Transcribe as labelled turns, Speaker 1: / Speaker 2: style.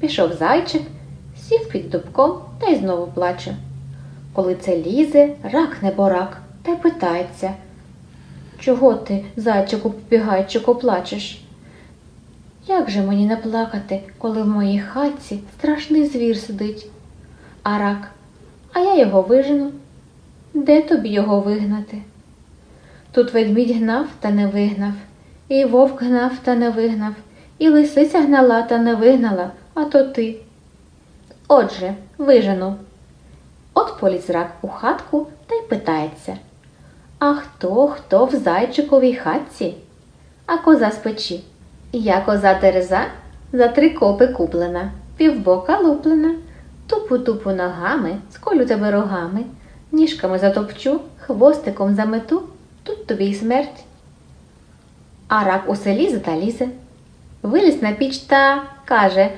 Speaker 1: Пішов зайчик, сів під дубком та й знову плаче. Коли це лізе, рак неборак, та й питається. Чого ти, зайчику побігайчику, плачеш? Як же мені не плакати, коли в моїй хатці страшний звір сидить? А рак, а я його вижену. Де тобі його вигнати? Тут ведмідь гнав та не вигнав, і вовк гнав та не вигнав, і лисиця гнала та не вигнала, а то ти. Отже, вижену. От поліз рак у хатку та й питається. А хто, хто в зайчиковій хатці? А коза з печі. Я коза Тереза за три копи куплена, півбока луплена, тупу-тупу ногами, сколю тебе рогами, ніжками затопчу, хвостиком замету, тут тобі й смерть. А рак усе лізе та лізе. Виліз на піч та каже